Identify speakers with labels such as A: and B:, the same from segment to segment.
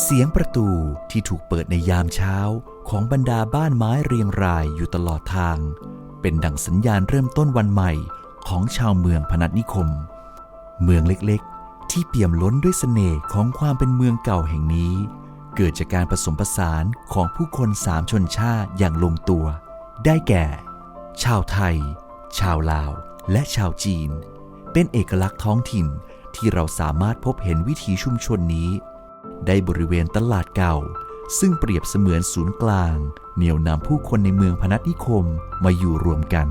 A: เสียงประตูที่ถูกเปิดในยามเช้าของบรรดาบ้านไม้เรียงรายอยู่ตลอดทาง เป็นดั่งสัญญาณเริ่มต้นวันใหม่ของชาวเมืองพนัสนิคม เมืองเล็กๆ ที่เปี่ยมล้นด้วยเสน่ห์ของความเป็นเมืองเก่าแห่งนี้ เกิดจากการผสมผสานของผู้คนสามชนชาติอย่างลงตัว ได้แก่ ชาวไทย ชาวลาว และชาวจีน เป็นเอกลักษณ์ท้องถิ่นที่เราสามารถพบเห็นวิถีชุมชนนี้ ได้บริเวณตลาดเก่า ซึ่งเปรียบเสมือนศูนย์กลาง เหนี่ยวนำผู้คนในเมืองพนัสนิคมมาอยู่รวมกัน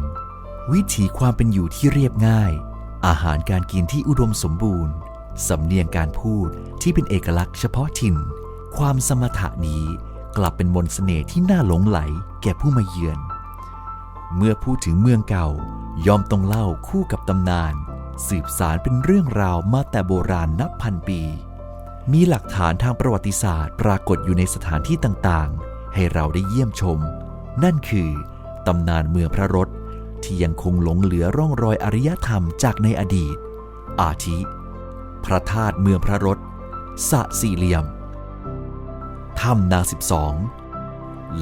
A: วิถีความเป็นอยู่ที่เรียบง่าย อาหารการกินที่อุดมสมบูรณ์ สำเนียงการพูดที่เป็นเอกลักษณ์เฉพาะถิ่น ความสมถะนี้กลับเป็นมนต์เสน่ห์ที่น่าหลงไหลแก่ผู้มาเยือน เมื่อพูดถึงเมืองเก่า ย่อมต้องเล่าคู่กับตำนาน สืบสารเป็นเรื่องราวมาแต่โบราณนับพันปี มีหลักฐานทางประวัติศาสตร์ปรากฏอยู่ในสถานที่ต่างๆ ให้เราได้เยี่ยมชม นั่นคือตำนานเมืองพระรถที่ยังคงหลงเหลือร่องรอยอารยธรรมจากในอดีต อาทิ พระธาตุเมืองพระรถสะสี่เหลี่ยม ถ้ำนางสิบสอง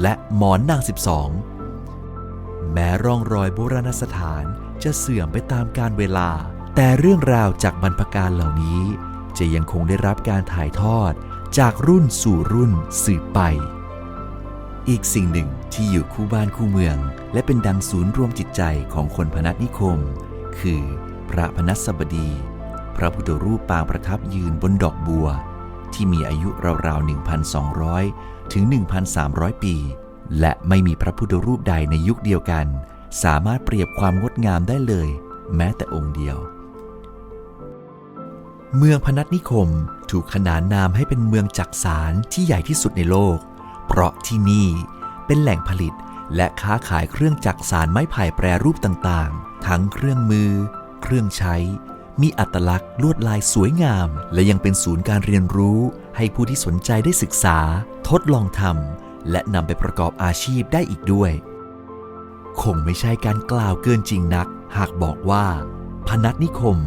A: และหมอนนางสิบสองแม้ร่องรอยโบราณสถานจะเสื่อมไปตามกาลเวลา แต่เรื่องราวจากบรรพการเหล่านี้ จะยังคงได้รับการถ่ายทอดจากรุ่นสู่รุ่นสืบไป อีกสิ่งหนึ่งที่อยู่คู่บ้านคู่เมือง และเป็นดังศูนย์รวมจิตใจของคนพนัสนิคม คือพระพนัสบดี พระพุทธรูปปางประทับยืนบนดอกบัว ที่มีอายุราวๆ 1,200 ถึง 1,300 ปี และไม่มีพระพุทธรูปใดในยุคเดียวกัน สามารถเปรียบความงดงามได้เลย แม้แต่องค์เดียว เมืองพนัสนิคมถูกขนานนามให้เป็นเมืองจักสารที่ใหญ่ที่สุดในโลก เพราะที่นี่เป็นแหล่งผลิตและค้าขายเครื่องจักสารไม้ไผ่แปรรูปต่างๆ ทั้งเครื่องมือ เครื่องใช้ มีอัตลักษณ์ลวดลายสวยงาม และยังเป็นศูนย์การเรียนรู้ให้ผู้ที่สนใจได้ศึกษา ทดลองทำและนำไปประกอบอาชีพได้อีกด้วย คงไม่ใช่การกล่าวเกินจริงนัก หากบอกว่า พนัสนิคม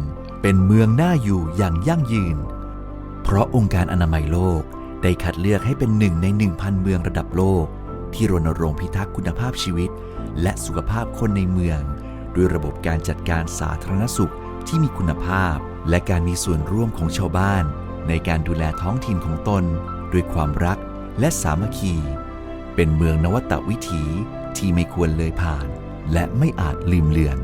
A: เป็นเมืองน่าอยู่อย่างยั่งยืน เพราะองค์การอนามัยโลกได้คัดเลือกให้เป็นหนึ่งใน 1,000 เมืองระดับโลก ที่รณรงค์พิทักษ์คุณภาพชีวิต และสุขภาพคนในเมือง ด้วยระบบการจัดการสาธารณสุขที่มีคุณภาพ และการมีส่วนร่วมของชาวบ้าน ในการดูแลท้องถิ่นของตน ด้วยความรักและสามัคคี เป็นเมืองนวัตวิถีที่ไม่ควรเลยผ่าน และไม่อาจลืมเลือน